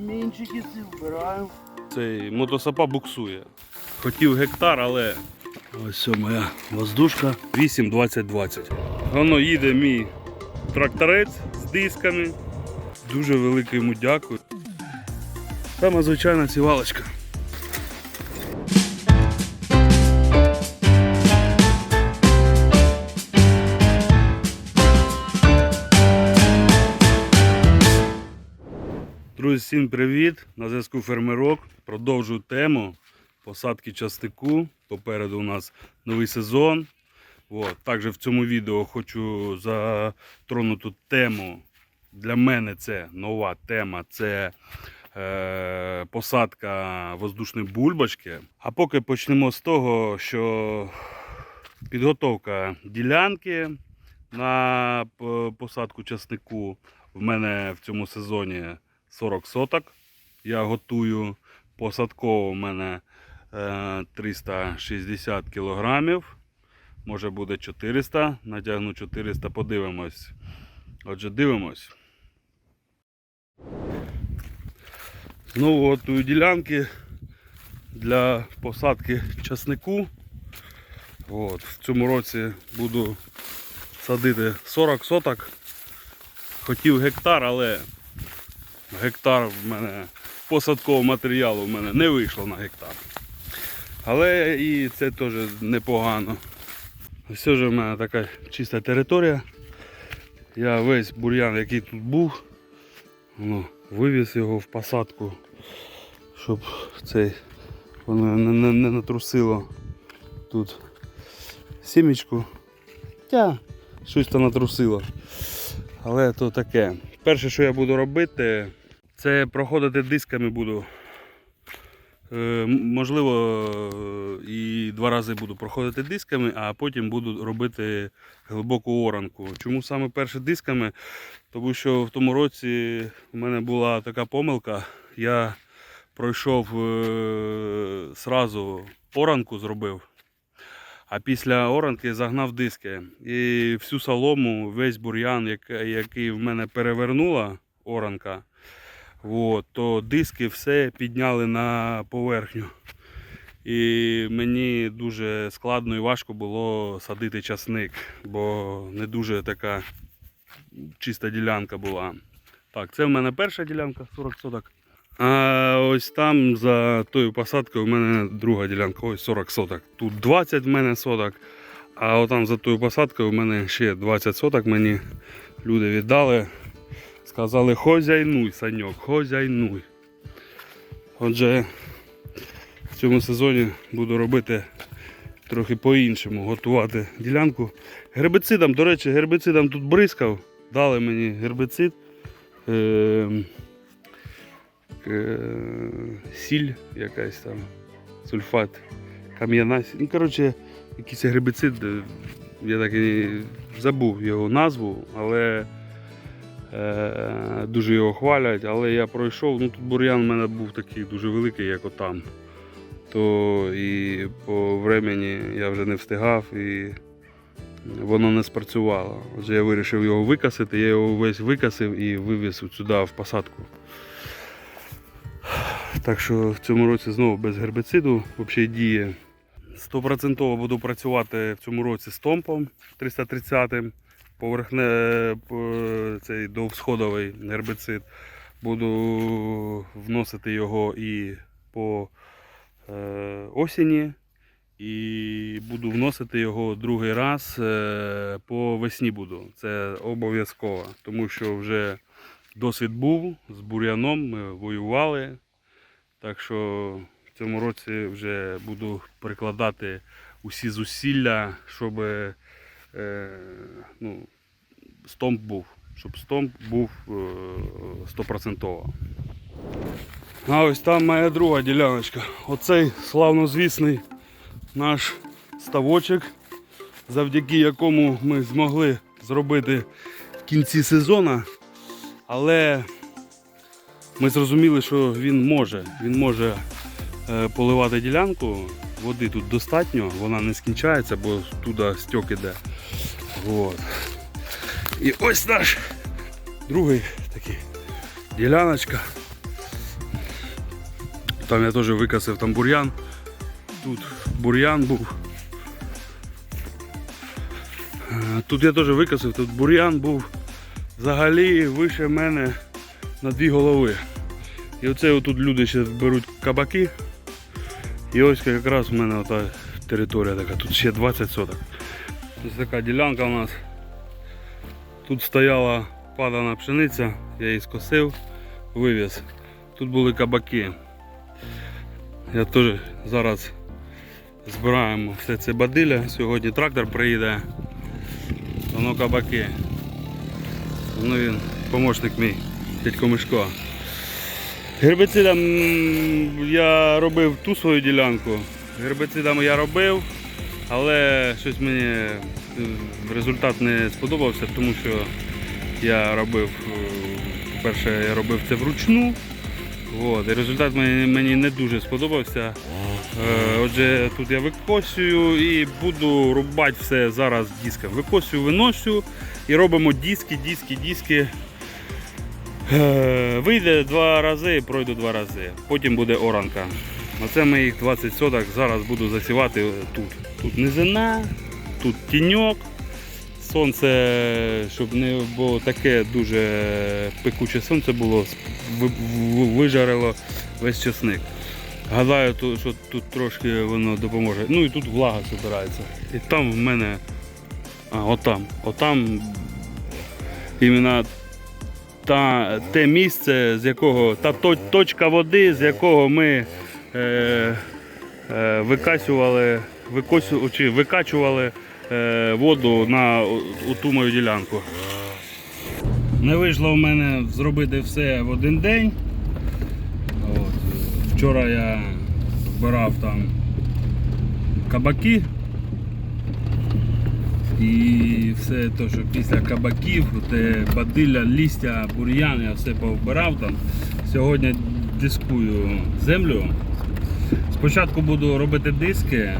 Камінчики ці вбираю. Цей мотосапа буксує. Хотів гектар, але ось моя воздушка 8-20-20. Воно їде мій тракторець з дисками. Дуже велике йому дякую. Саме звичайна сівалочка. Всім привіт! На зв'язку фермерок. Продовжую тему посадки частику. Попереду у нас новий сезон. От. Також в цьому відео хочу затронути тему. Для мене це нова тема. Це е, посадка воздушної бульбочки. А поки почнемо з того, що підготовка ділянки на посадку часнику в мене в цьому сезоні 40 соток. Я готую посадково у мене е, 360 кілограмів. Може буде 400. Натягну 400, подивимось. Отже, дивимось. Знову готую ділянки для посадки часнику. От, в цьому році буду садити 40 соток. Хотів гектар, але гектар в мене посадкового матеріалу в мене не вийшло на гектар. Але і це теж непогано. Все ж в мене така чиста територія. Я весь бур'ян, який тут був, ну, вивіз його в посадку, щоб цей воно не, не, не натрусило тут сімечку. Тя, щось там натрусило. Але то таке. Перше, що я буду робити, це проходити дисками буду. Е, Можливо, е, і два рази буду проходити дисками, а потім буду робити глибоку оранку. Чому саме перше дисками? Тому що в тому році в мене була така помилка. Я пройшов е, сразу оранку зробив, а після оранки загнав диски. І всю солому, весь бур'ян, який в мене перевернула оранка, от, то диски все підняли на поверхню. І мені дуже складно і важко було садити часник, бо не дуже така чиста ділянка була. Так, це в мене перша ділянка 40 соток. А ось там за тою посадкою в мене друга ділянка, ось 40 соток. Тут 20 в мене соток, а отам за тою посадкою в мене ще 20 соток мені люди віддали. Сказали, хозяйнуй, Саньок, хозяйнуй. Отже, в цьому сезоні буду робити трохи по-іншому, готувати ділянку. Гербицидом, до речі, гербицидом тут бризкав. Дали мені гербицид. Е- е- сіль якась там, сульфат, кам'яна сіль. Ну, коротше, якийсь гербицид. е, Я так і забув його назву, але дуже його хвалять. Але я пройшов, ну тут бур'ян у мене був такий дуже великий, як отам. То і по времені я вже не встигав і воно не спрацювало. Отже, я вирішив його викасити, я його весь викасив і вивіз сюди в посадку. Так що в цьому році знову без гербициду взагалі діє. 100% буду працювати в цьому році з томпом 330 поверхне цей довсходовий гербицид. Буду вносити його і по е, осені, і буду вносити його другий раз е, по весні буду. Це обов'язково, тому що вже досвід був з бур'яном, ми воювали. Так що в цьому році вже буду прикладати усі зусилля, щоб е, ну, стомп був. Щоб стомп був е, стопроцентово. А ось там моя друга діляночка. Оцей славнозвісний наш ставочок, завдяки якому ми змогли зробити в кінці сезону. Але ми зрозуміли, що він може. Він може е, поливати ділянку. Води тут достатньо, вона не скінчається, бо туди стьок іде. От. І ось наш другий такий діляночка. Там я теж викосив там бур'ян. Тут бур'ян був. Е, Тут я теж викосив, тут бур'ян був взагалі вище мене на дві голови. І оце отут люди ще беруть кабаки. І ось якраз в мене ота територія така, тут ще 20 соток. Ось така ділянка у нас. Тут стояла падана пшениця, я її скосив, вивіз. Тут були кабаки. Я теж зараз збираємо все це бадилля. Сьогодні трактор приїде. Воно кабаки. Воно він помощник мій, дядько Мишко. Гербицидом я робив ту свою ділянку. Гербицидом я робив, але щось мені е, результат не сподобався, тому що я робив, е, перше я робив це вручну. От, і результат мені, мені не дуже сподобався. Е, Отже, тут я викосюю і буду рубати все зараз диском. Викосюю, виносю і робимо диски, диски, диски. Е, Вийде два рази, пройду два рази. Потім буде оранка. Оце моїх 20 соток зараз буду засівати тут. Тут низина, тут тіньок. Сонце, щоб не було таке дуже пекуче сонце було, вижарило весь часник. Гадаю, що тут трошки воно допоможе. Ну і тут влага збирається. І там в мене. А, отам. Отам іменно та, те місце, з якого, та точка води, з якого ми е, е, викасювали, викосю, чи викачували е, воду на у ту мою ділянку. Не вийшло в мене зробити все в один день. От. Вчора я збирав там кабаки. І все те, що після кабаків, те бадилля, лістя, бур'ян, я все повбирав там. Сьогодні дискую землю. Спочатку буду робити диски,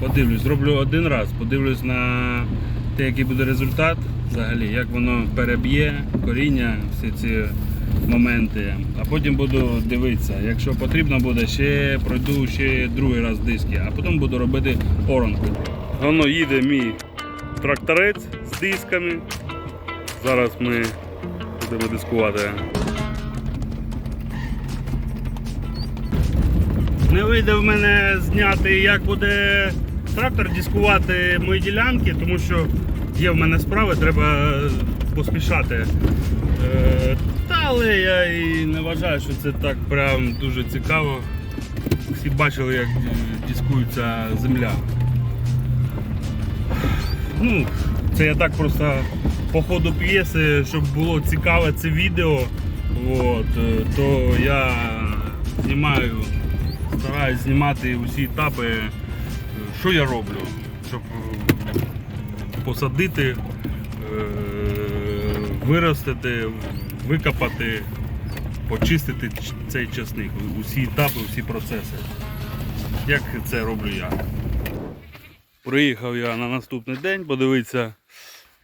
подивлюсь, зроблю один раз, подивлюсь на те, який буде результат взагалі, як воно переб'є коріння, всі ці моменти. А потім буду дивитися. Якщо потрібно буде, ще пройду ще другий раз диски, а потім буду робити оранку. Воно їде мій тракторець з дисками. Зараз ми будемо дискувати. Не вийде в мене зняти, як буде трактор дискувати мої ділянки, тому що є в мене справи, треба поспішати. Е, але я і не вважаю, що це так прям дуже цікаво. Всі бачили, як дискується земля. Ну, це я так просто по ходу п'єси, щоб було цікаве це відео. От, е, то я знімаю, стараюсь знімати усі етапи, е, що я роблю, щоб е, посадити, виростити, викопати, почистити цей часник. Усі етапи, усі процеси. Як це роблю я. Приїхав я на наступний день, подивитися,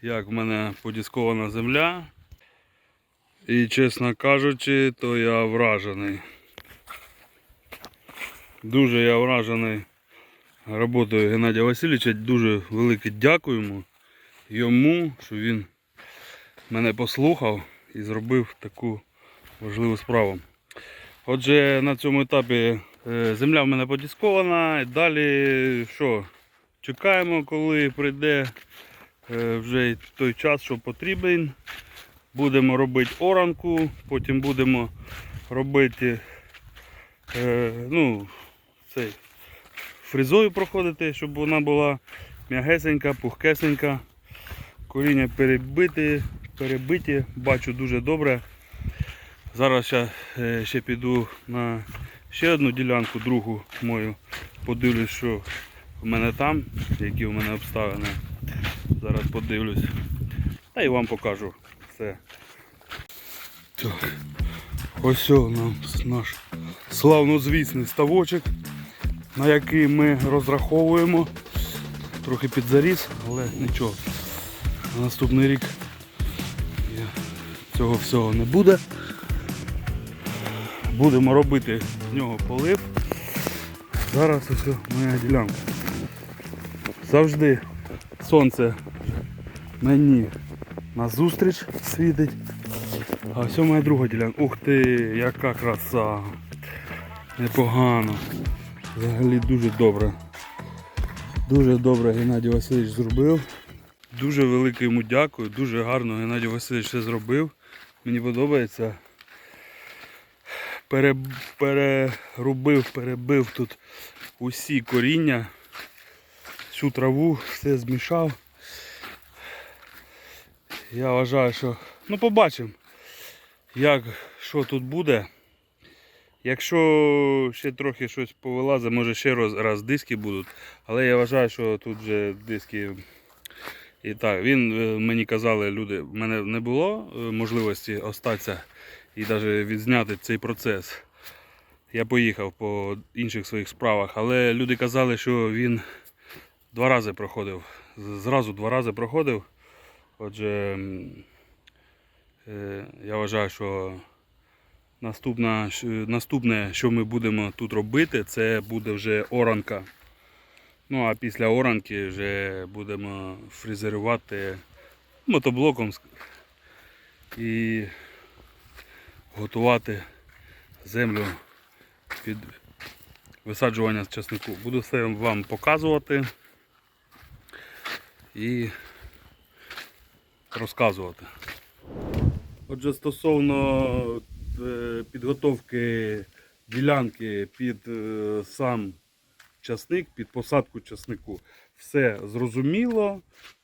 як в мене подіскована земля. І чесно кажучи, то я вражений. Дуже я вражений роботою Геннадія Васильовича. Дуже велике дякуємо йому, що він мене послухав і зробив таку важливу справу. Отже, на цьому етапі е, земля в мене подіскована. І далі що? Чекаємо, коли прийде е, вже той час, що потрібен. Будемо робити оранку, потім будемо робити е, ну, цей, фрезою проходити, щоб вона була м'ягесенька, пухкесенька. Коріння перебити, перебиті, бачу дуже добре. Зараз ще, е, ще піду на ще одну ділянку, другу мою. Подивлюсь, що в мене там, які в мене обставини. Зараз подивлюсь. Та і вам покажу все. Так. Ось нам наш славнозвісний ставочок, на який ми розраховуємо. Трохи підзаріс, але нічого. На наступний рік цього всього не буде. Будемо робити з нього полив. Зараз ось моя ділянка. Завжди сонце мені назустріч світить. А ось моя друга ділянка. Ух ти, яка краса. Непогано. Взагалі дуже добре. Дуже добре Геннадій Васильович зробив. Дуже велике йому дякую. Дуже гарно Геннадій Васильович все зробив. Мені подобається. Пере, перерубив, перебив тут усі коріння, всю траву, все змішав. Я вважаю, що ну побачимо, як що тут буде. Якщо ще трохи щось повилазить, може ще раз, раз диски будуть. Але я вважаю, що тут вже диски. І так, він е, мені казали, люди, в мене не було е, можливості остатися і навіть відзняти цей процес. Я поїхав по інших своїх справах, але люди казали, що він два рази проходив. Зразу два рази проходив. Отже, е, я вважаю, що наступна, наступне, що ми будемо тут робити, це буде вже оранка. Ну а після оранки вже будемо фрезерувати мотоблоком і готувати землю під висаджування часнику. Буду все вам показувати і розказувати. Отже, стосовно е, підготовки ділянки під е, сам часник, під посадку часнику, все зрозуміло.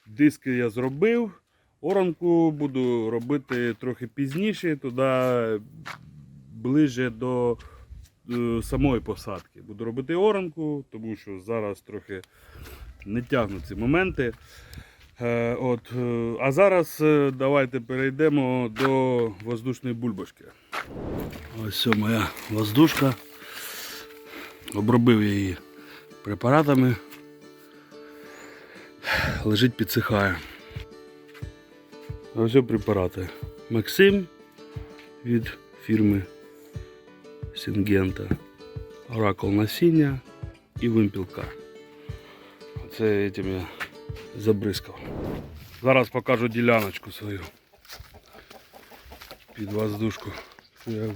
Диски я зробив. Оранку буду робити трохи пізніше, туди ближче до самої посадки. Буду робити оранку, тому що зараз трохи не тягнуть ці моменти. Е, От, е, а зараз е, давайте перейдемо до воздушної бульбашки. Ось моя воздушка. Обробив я її препаратами. Лежить, підсихає. Ось препарати. Максим від фірми Сінгента. Оракул насіння і вимпілка. Оце цим я забризкав. Зараз покажу діляночку свою. Під воздушку. Що я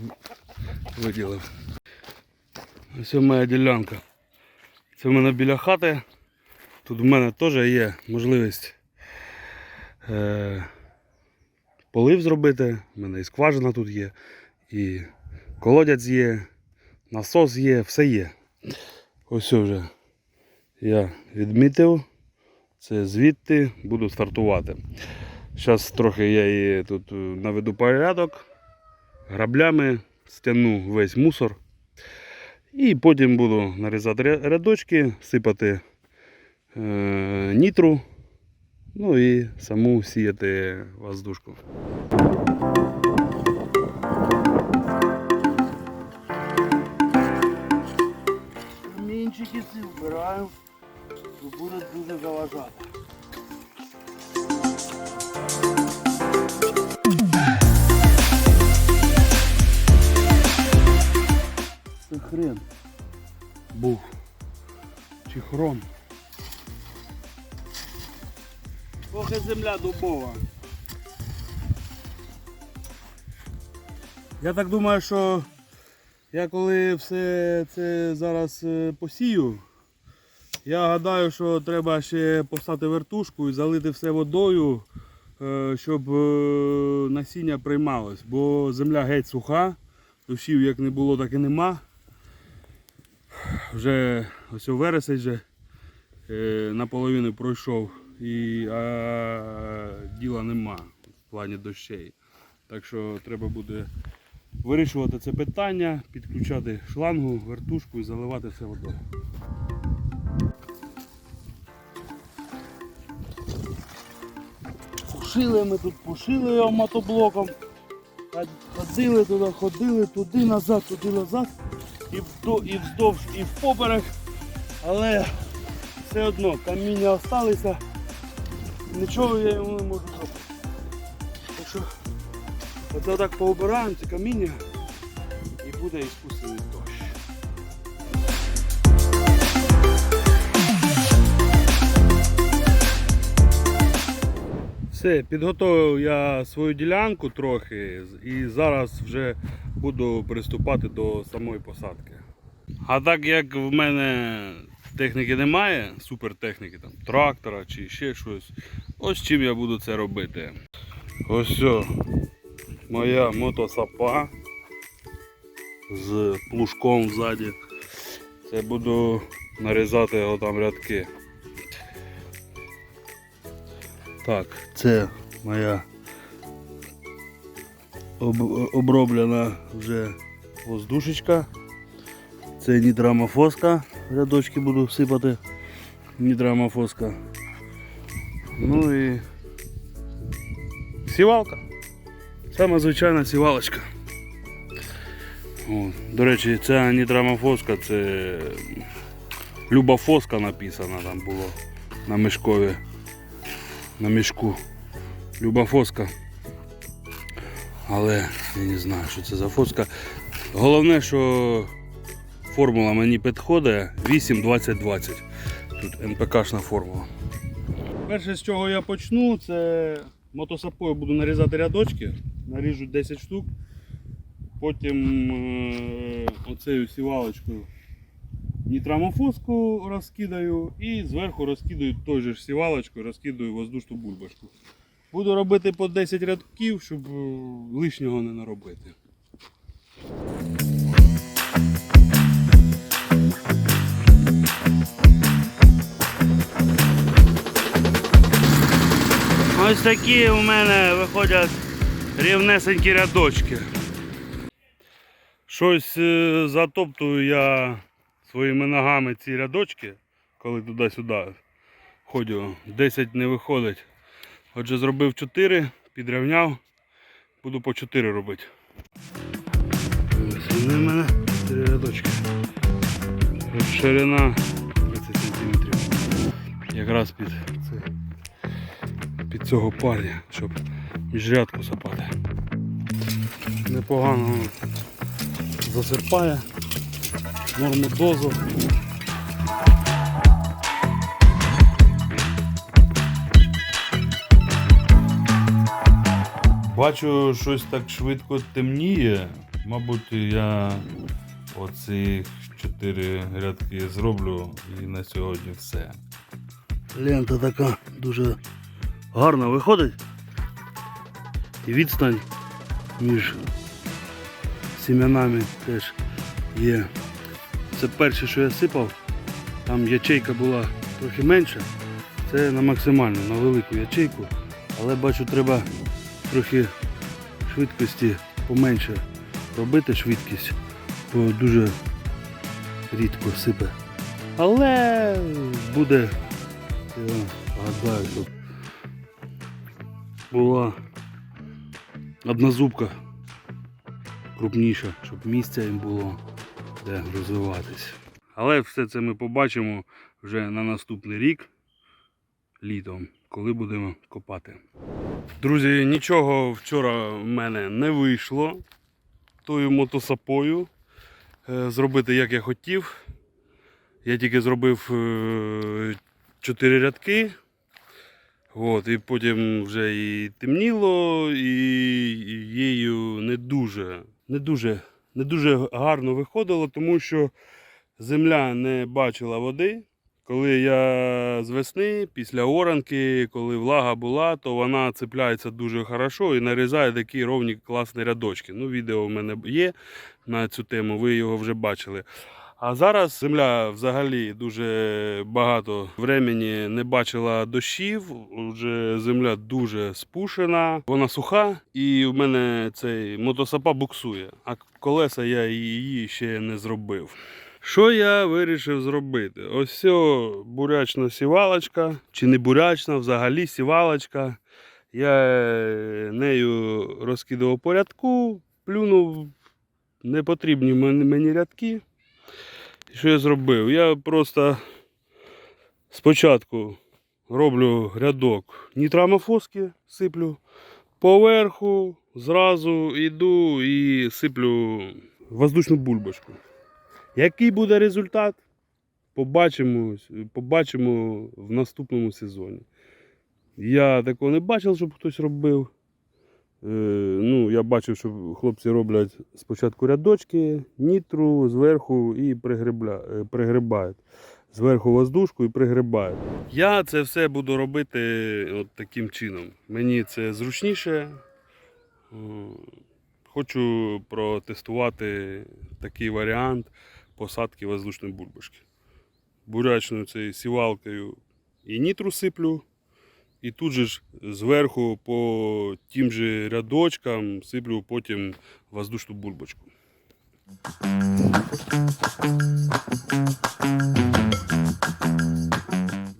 виділив. Ось моя ділянка. Це в мене біля хати. Тут в мене теж є можливість е, полив зробити. У мене і скважина тут є, і колодязь є, насос є, все є. Ось вже я відмітив. Це звідти буду стартувати. Зараз трохи я її тут е, наведу порядок, граблями стягну весь мусор. І потім буду нарізати рядочки, сипати е, нітру, ну і саму сіяти воздушку. Камінчики ці вбираю, бо буде дуже заважати. Це хрен був. Чи хром. Трохи земля дубова. Я так думаю, що я коли все це зараз е, посію, я гадаю, що треба ще поставити вертушку і залити все водою, е, щоб е, насіння приймалось, бо земля геть суха, дощів як не було, так і нема. Вже ось у вересень вже наполовину пройшов і а, діла нема в плані дощей. Так що треба буде вирішувати це питання, підключати шлангу, вертушку і заливати все водою. Пошили ми тут, пошили його мотоблоком. Ходили туди, ходили, туди назад, туди назад. І вздовж, і впоперек. Але все одно каміння залишилися. Нічого я йому не можу зробити. Оце так пообираємо це каміння і буде іскусний дощ. Все, підготовив я свою ділянку трохи і зараз вже буду приступати до самої посадки. А так як в мене техніки немає, супертехніки, там, трактора чи ще щось, ось чим я буду це робити. Ось все, моя мотосапа з плужком ззаді. Це буду нарізати його там рядки. Так, це моя об- оброблена вже воздушечка. Це нітрамофоска. Рядочки буду всипати. Нітрамофоска. Ну і сівалка. Саме звичайна сівалочка. До речі, ця нітрамофоска це Люба фоска написана там було на мішкові. На мішку. Люба фоска. Але я не знаю, що це за фоска. Головне, що формула мені підходить 8-20-20. Тут НПКшна формула. Перше, з чого я почну, це мотосапою буду нарізати рядочки. Наріжу 10 штук. Потім е, оцею сівалочкою нітрамофоску розкидаю і зверху розкидаю той же ж сівалочкою, розкидаю воздушну бульбашку. Буду робити по 10 рядків, щоб е, лишнього не наробити. Ось такі у мене виходять рівнесенькі рядочки. Щось е, затоптую я своїми ногами ці рядочки, коли туди-сюди ходю. 10 не виходить. Отже, зробив 4, підрівняв, буду по 4 робити. Ось мене 4 рядочки. Ширина 30 см. Якраз під, під цього парня, щоб міжрядку сапати. Непогано засипає норму дозу. Бачу, щось так швидко темніє. Мабуть, я оці чотири рядки зроблю і на сьогодні все. Лента така дуже гарно виходить. І відстань між сім'янами теж є. Це перше, що я сипав. Там ячейка була трохи менша. Це на максимальну, на велику ячейку. Але бачу, треба трохи швидкості поменше робити швидкість, бо дуже рідко сипе. Але буде, я гадаю, щоб була однозубка крупніша, щоб місця їм було де розвиватись. Але все це ми побачимо вже на наступний рік літом, коли будемо копати. Друзі, нічого вчора в мене не вийшло тою мотосапою е, зробити як я хотів. Я тільки зробив 4 рядки. От, і потім вже і темніло, і її не дуже, не дуже, не дуже гарно виходило, тому що земля не бачила води. Коли я з весни, після оранки, коли влага була, то вона цепляється дуже хорошо і нарізає такі ровні класні рядочки. Ну, відео в мене є на цю тему, ви його вже бачили. А зараз земля взагалі дуже багато времени не бачила дощів. Вже земля дуже спушена, вона суха, і в мене цей мотосапа буксує, а колеса я її ще не зробив. Що я вирішив зробити? Ось все бурячна сівалочка, чи не бурячна, взагалі сівалочка. Я е, нею розкидував по рядку, плюнув непотрібні мен- мені рядки. Що я зробив? Я просто спочатку роблю рядок нітрамофоски, сиплю, поверху зразу йду і сиплю воздушну бульбашку. Який буде результат? Побачимо, побачимо в наступному сезоні. Я такого не бачив, щоб хтось робив. Е, ну, я бачив, що хлопці роблять спочатку рядочки, нітру зверху і е, пригрибають. Зверху воздушку і пригрибають. Я це все буду робити от таким чином. Мені це зручніше. Е, Хочу протестувати такий варіант посадки воздушної бульбашки. Бурячною цією сівалкою і нітру сиплю. І тут же ж зверху по тим же рядочкам сиплю потім воздушну бульбочку.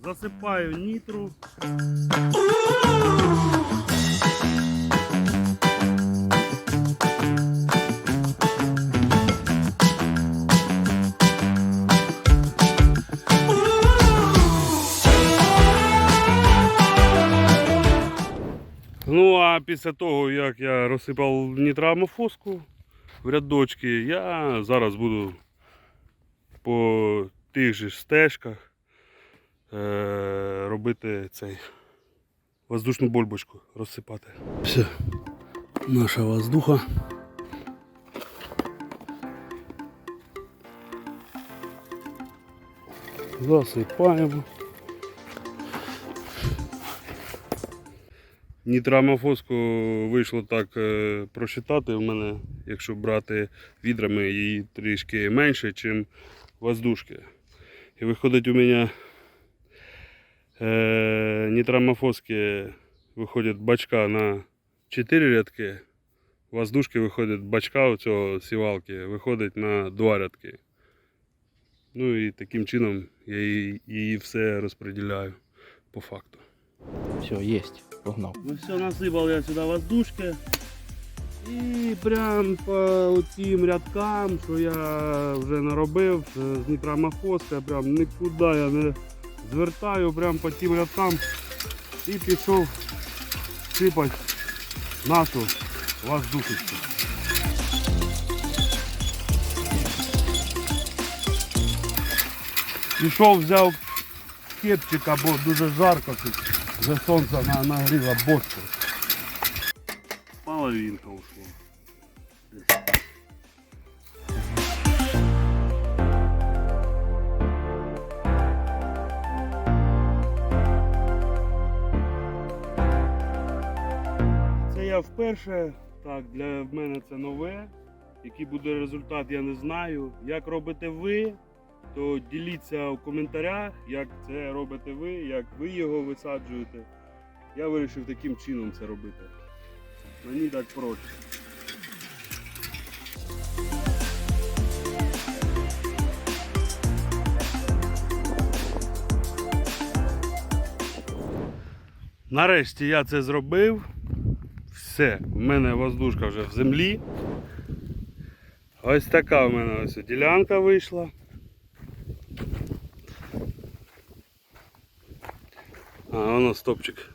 Засипаю нітру. Ну а після того, як я розсипав нітрамофоску в рядочки, я зараз буду по тих же стежках е- робити цей воздушну бульбочку розсипати. Все, наша воздуха. Засипаємо. Нітрамофоску вийшло так е, просчитати. У мене, якщо брати відрами, її трішки менше, ніж воздушки. І виходить у мене е, нітрамофоски виходять бачка на 4 рядки, воздушки виходять бачка у цього сівалки, виходить на 2 рядки. Ну і таким чином я її, її все розподіляю по факту. Все, есть. Погнал. Ну все, насипав я сюди воздушки. І прям по цим рядкам, що я вже наробив з нітрамофоска, прям нікуди я не звертаю, прям по тим рядкам і пішов сипати нашу воздушечку. Пішов, взяв кепчик, бо дуже жарко тут. Вже сонце на- нагріло бочку. Половинка ушла. Це я вперше. Так, для мене це нове. Який буде результат, я не знаю. Як робите ви, то діліться в коментарях, як це робите ви, як ви його висаджуєте. Я вирішив таким чином це робити. Мені так проще. Нарешті я це зробив. Все, в мене воздушка вже в землі. Ось така в мене ось ділянка вийшла. А, воно стопчик.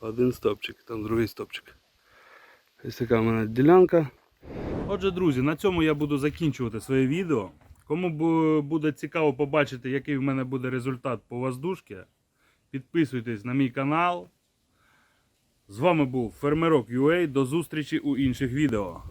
Один стопчик, там другий стопчик. Ось така в мене ділянка. Отже, друзі, на цьому я буду закінчувати своє відео. Кому буде цікаво побачити, який в мене буде результат по воздушці, підписуйтесь на мій канал. З вами був Фермерок UA. До зустрічі у інших відео.